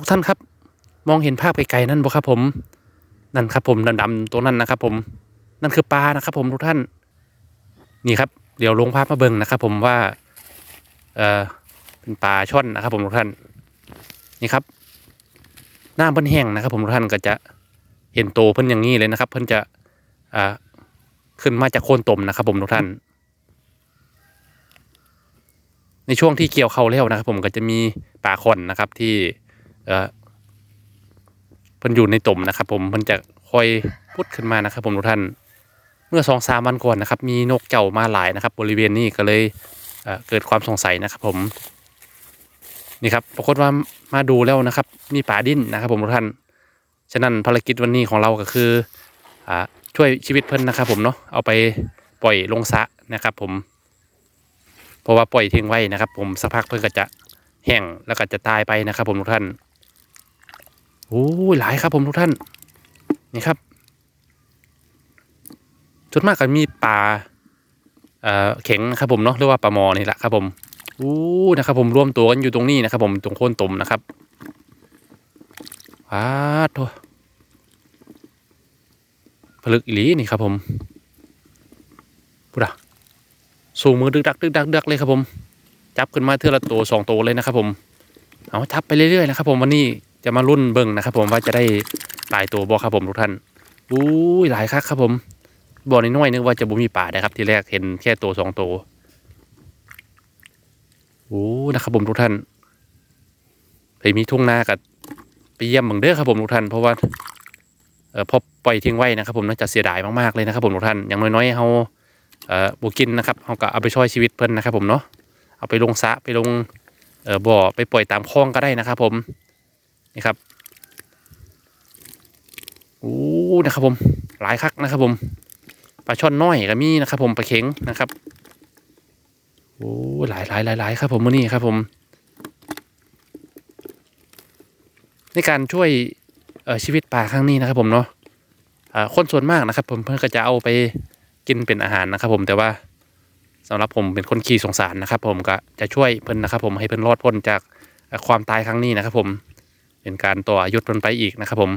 ทุกท่านครับ มองเห็นภาพไกลๆนั่นบ่ครับผม นั่นครับผมดำๆตัวนั้นนะครับ ผม นั่นคือปลานะครับ ผมทุกท่าน นี่ครับ เดี๋ยวลงภาพมาเบิ่งนะครับ ผมว่า เออเป็นปลาช่อนนะครับ ผมทุกท่าน นี่ครับหน้ำเพิ่นแห้งนะครับ ผมทุกท่านก็จะเห็นโตเพิ่นอย่างนี้เลยนะครับ เพิ่นจะอ่าขึ้นมาจากโคนตมนะครับ ผมทุกท่าน ในช่วงที่เกี่ยวเข้าแล้วนะครับ ผมก็จะมีปลาคอนนะครับที่ เออเพิ่นอยู่ในตมนะครับ ผมเพิ่นจะคอยพุดขึ้นมานะครับ ผมทุกท่าน เมื่อสองสามวันก่อนนะครับ มีนกเจ้ามาหลายนะครับ บริเวณนี้ก็เลยเเกิดความสงสัยนะครับ ผม นี่ครับปรากฏว่ามาดูแล้วนะครับ มีปลาดิ้นนะครับ ผมทุกท่าน ฉะนั้นภารกิจวันนี้ของเราก็คืออช่วยชีวิตเพิ่นนะครับ ผมเนาะเอาไปปล่อยลงสะนะครับ ผมเพราะว่าปล่อยทิ้งไว้นะครับ ผมสักพักเพิ่นก็จะแห้งแล้วก็จะตายไปนะครับ ผมทุกท่าน โอ้ยหลายครับผมทุกท่าน นี่ครับส่วนมากก็มีปลาเอ่อเข็งนะครับผมเนาะหรือว่าปลาหมอนี่แหละครับผมอู้นะครับ ผมรวมตัวกันอยู่ตรงนี้นะครับผมตรงโคนตมนะครับว้าโถผลึกอีหลีนี่ครับผมพูดอะสูงมือดึกดักดึกดักดึกดักเลยครับผม จับขึ้นมาเทือละตัวสองตัวเลยนะครับผมเอาจับไปเรื่อยๆนะครับผมวันนี้ จะมารุ่นเบิ่งนะครับ ผมว่าจะได้หลายตัวบ่ครับผมทุกท่านอุ้ยหลายครับครับผมบ่อน้อยนึกว่าจะบ่มีป่านะครับ ที่แรกเห็นแค่ตัวสองตัวโอ้นะครับผมทุกท่านไปมีทุ่งนากับไปเยี่ยมบิ่งเด้อครับผมทุกท่านเพราะว่าเออพอปล่อยทิ้งไว้นะครับ ผมน่าจะเสียดายมากๆเลยนะครับ ผมทุกท่านอย่างน้อยๆเฮาเอ่อบุกินนะครับเขาก็เอาไปช่วยชีวิตเพิ่นนะครับ ผมเนาะเอาไปลงสะไปลงเอ่อบ่อไปปล่อยตามคลองก็ได้นะครับ ผม นี่ครับโอ้นะครับผม หลายคักนะครับผมปลาช่อนน้อยก็มีนะครับ ผมปลาเข็งนะครับโอ้หลายหลายหลายหลายครับผมมื้อนี้ครับผม ในการช่วยชีวิตปลาครั้งนี้นะครับ ผมเนาะอ่าคนส่วนมากนะครับ ผมเพื่อนก็จะเอาไปกินเป็นอาหารนะครับ ผมแต่ว่าสำหรับผมเป็นคนขี้สงสารนะครับ ผมก็จะช่วยเพิ่นนะครับ ผมให้เพิ่นรอดพ้นจากความตายครั้งนี้นะครับ ผม เป็นการต่ออายุเพิ่นไปอีกนะครับผม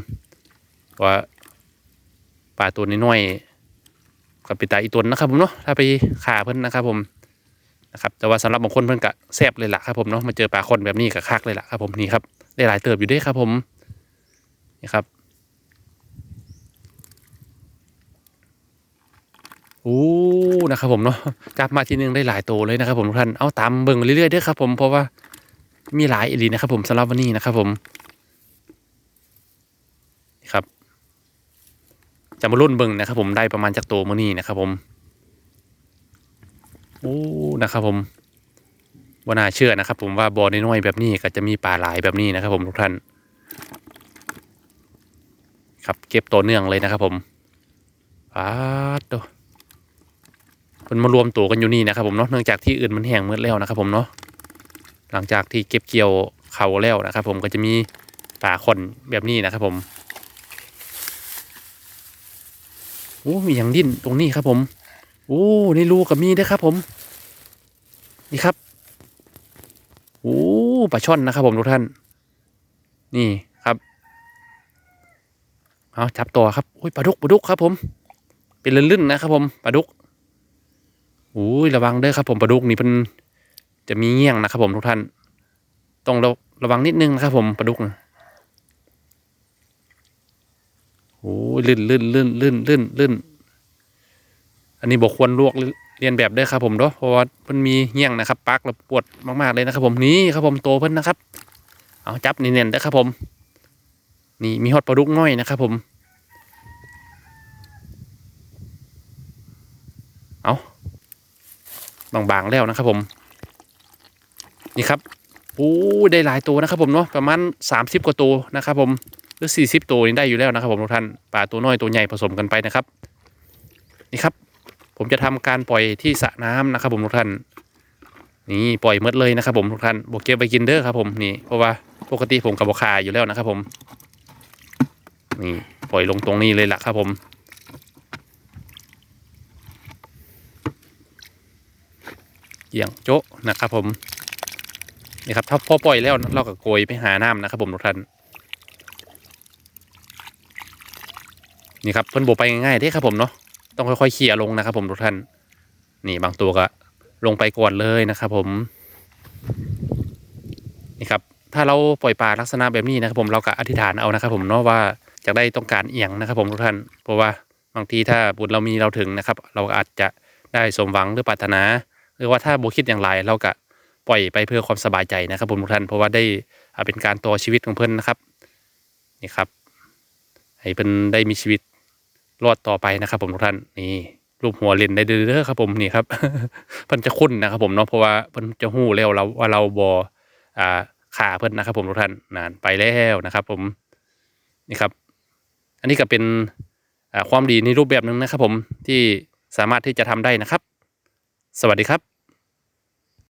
ว่าปลาตัวน้อยๆกับปิตาอีตัวนะครับผมเนาะถ้าไปฆ่าเพิ่นนะครับผมนะครับแต่ว่าสำหรับบางคนเพิ่นก็แซ่บเลยล่ะครับผมเนาะมาเจอปลาคนแบบนี้ก็คักเลยล่ะครับผมนี่ครับได้หลายเติบอยู่ด้วยครับผมนี่ครับโอ้นะครับผมเนาะจับมาทีนึงได้หลายตัวเลยนะครับผมทุกท่านเอาตามเบิ่งไปเรื่อยๆด้อครับผมเพราะว่ามีหลายอีลีนะครับผมสำหรับวันนี้นะครับผม ครับจะมารุ่นเบิ่งนะครับ ผมได้ประมาณจากตัวมือนี้นะครับ ผมโอ้นะครับ ผมว่าน่าเชื่อนะครับ ผมว่าบอ่อน้อยแบบนี้ก็จะมีปลาหลายแบบนี้นะครับ ผมทุกท่าน ครับเก็บตัวเนื่องเลยนะครับ ผมอ้าดโตมันมารวมตัวกันอยู่นี่นะครับผมเนาะเนื่องจากที่อื่นมันแห้งมืดแล้วนะครับ ผมเนาะหลังจากที่เก็บเกี่ยวเขาแล้วนะครับ ผมก็จะมีป่าคนแบบนี้นะครับ ผม โอ้มีอย่างดิ้นตรงนี้ครับ ผมโอ้ในรูกับมีด้วยครับ ผม นี่ครับโอ้ปลาช่อนนะครับผมทุกท่าน นี่ครับเอาจับตัวครับโอ้ยปลาดุกปลาดุกครับ ผม เป็นลื่นๆนะครับ ผมปลาดุกโอ้ยระวังเด้อครับ ผมปลาดุกนี่เป็นจะมีเงี้ยงนะครับ ผมทุกท่าน ต้องระระวังนิดนึงนะครับ ผมปลาดุกนะ โอ้ยลื่นลื่นลื่นลื่นลื่นลื่นอันนี้บอกควรลวกเรียนแบบเด้ครับผมเนาะเพราะว่ามันมีเงี้ยงนะครับปักแล้วปวดมากๆเลยนะครับ ผมนี่ครับผมโตเพิ่นนะครับ เอาจับเนี่เน่นๆเด้ครับผม นี่มีฮอตปลาดุกน้อยนะครับผม เอาบางๆแล้วนะครับ ผม นี่ครับโอ้ได้หลายตัวนะครับผมเนาะประมาณสามสิบกว่าตัวนะครับผม รือสี่สิบตัวนี่ได้อยู่แล้วนะครับผมทุกท่านปลาตัวน้อยตัวใหญ่ผสมกันไปนะครับนี่ครับ ผมจะทำการปล่อยที่สระน้ำนะครับผมทุกท่านนี่ปล่อยหมดเลยนะครับผมทุกท่านบวกเก็บไปกินเด้อครับผมนี่เพราะว่าปกติผมกับบคาอยู่แล้วนะครับผมนี่ปล่อยลงตรงนี้เลยล่ะครับผมเกี่ยงโจ๊ะนะครับผมนี่ครับถ้าพอปล่อยแล้วเราก็โกยไปหาน้ำนะครับผมทุกท่าน นี่ครับเพิ่นโบไปง่ายๆเด้ครับผมเนาะต้องค่อยๆเคลียร์ลงนะครับผมทุกท่าน นี่บางตัวก็ลงไปก่อนเลยนะครับผม นี่ครับ ถ้าเราปล่อยปลาลักษณะแบบนี้นะครับผมเราก็อธิษฐานเอานะครับผมเนาะว่าจะได้ต้องการเอียงนะครับผมทุกท่าน เพราะว่าบางทีถ้าบุญเรามีเราถึงนะครับ เราอาจจะได้สมหวังหรือปรารถนา หรือว่าถ้าโบคิดอย่างไรเราก็ปล่อยไปเพื่อความสบายใจนะครับผมทุกท่าน เพราะว่าได้อ่าเป็นการต่อชีวิตของเพื่อนนะครับ นี่ครับ ให้เพิ่นได้มีชีวิต รอดต่อไปนะครับ ผมทุกท่านนี่รูปหัวเลนได้เด้อครับผมนี่ครับเพิ่นจะคุ้นนะครับ ผมเนาะเพราะว่าเพิ่นจะหู้แล้วเราว่าเราบออ่าขาเพิ่นนะครับผมทุกท่านนานไปแล้วนะครับ ผมนี่ครับ อันนี้ก็เป็นอ่าความดีในรูปแบบหนึ่งนะครับ ผมที่สามารถที่จะทำได้นะครับ สวัสดีครับ